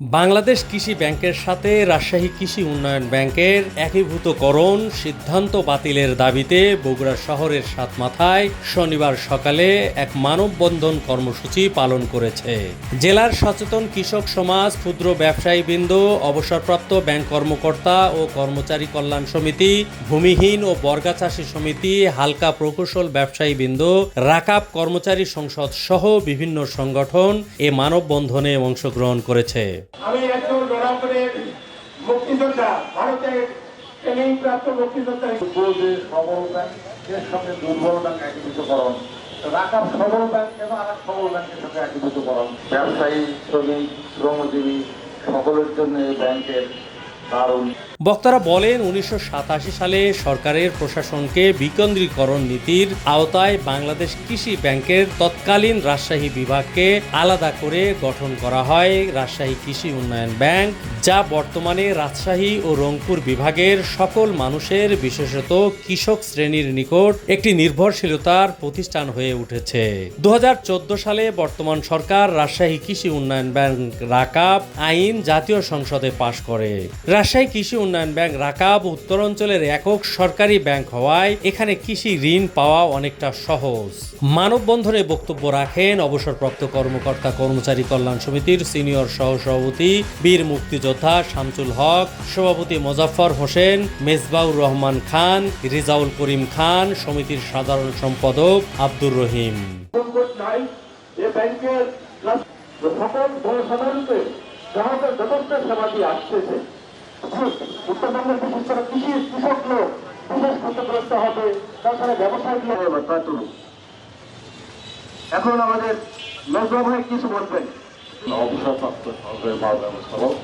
বাংলাদেশ কৃষি ব্যাংকের সাথে রাজশাহী কৃষি উন্নয়ন ব্যাংকের একীভূতকরণ সিদ্ধান্ত বাতিলের দাবিতে বগুড়া শহরের সাত মাথায় শনিবার সকালে এক মানববন্ধন কর্মসূচি পালন করেছে। জেলার সচেতন কৃষক সমাজ, ক্ষুদ্র ব্যবসায়ীবৃন্দ, অবসরপ্রাপ্ত ব্যাংক কর্মকর্তা ও কর্মচারী কল্যাণ সমিতি, ভূমিহীন ও বর্গা চাষী সমিতি, হালকা প্রকৌশল ব্যবসায়ীবৃন্দ, রাকাব কর্মচারী সংসদ সহ বিভিন্ন সংগঠন এ মানববন্ধনে অংশগ্রহণ করেছে। আমি একজন লড়াকরের মুক্তিযোদ্ধা, ভারতের ট্রেনিং প্রাপ্ত মুক্তিযোদ্ধা। যে সবল ব্যাংকের সঙ্গে দুর্বল ব্যাংক একীভূতকরণ রাখার সবল ব্যাংক কেন আর সবল ব্যবসায়ী, শ্রমিক, শ্রমজীবী, সকলের জন্য এই ব্যাংকের দারুণ বক্তারা বলেন, উনিশশো সাতাশি সালে সরকারের প্রশাসনকে বিকেন্দ্রীকরণ নীতির আওতায় বাংলাদেশ কৃষি ব্যাংকের তৎকালীন রাজশাহী বিভাগকে আলাদা করে গঠন করা হয়। রাজশাহী কৃষি উন্নয়ন ব্যাংক, যা বর্তমানে রাজশাহী ও রংপুর বিভাগের সকল মানুষের, বিশেষত কৃষক শ্রেণির নিকট একটি নির্ভরশীলতার প্রতিষ্ঠান হয়ে উঠেছে। দু হাজার চোদ্দ সালে বর্তমান সরকার রাজশাহী কৃষি উন্নয়ন ব্যাংক রাকাব আইন জাতীয় সংসদে পাশ করে। রাজশাহী কৃষি উন্নয়ন ব্যাংক রাকাব উত্তরাঞ্চলের একক সরকারি ব্যাংক হওয়ায় এখানে কৃষি ঋণ পাওয়া অনেকটা সহজ। মানববন্ধনে বক্তব্য রাখেন অবসরপ্রাপ্ত কর্মকর্তা কর্মচারী কল্যাণ সমিতির সিনিয়র সহসভাপতি বীর মুক্তিযোদ্ধা শামসুল হক, সভাপতি মোজাফফর হোসেন, মেজবাউর রহমান খান, রিজাউল করিম খান, সমিতির সাধারণ সম্পাদক আব্দুর রহিম। সকল জনসাধারণকে গ্রাহকের যথেষ্ট সেবা দিয়ে আসতেছে উত্তরবঙ্গের বিশেষ করে কৃষি কৃষক লোক, বিশেষ ক্ষতিগ্রস্ত হবে তাছাড়া ব্যবসায়িক লোক। এখন আমাদের নজর ভাই কিছু বলবেন? অবসরপ্রাপ্ত সরকারি মাল ব্যবস্থাপক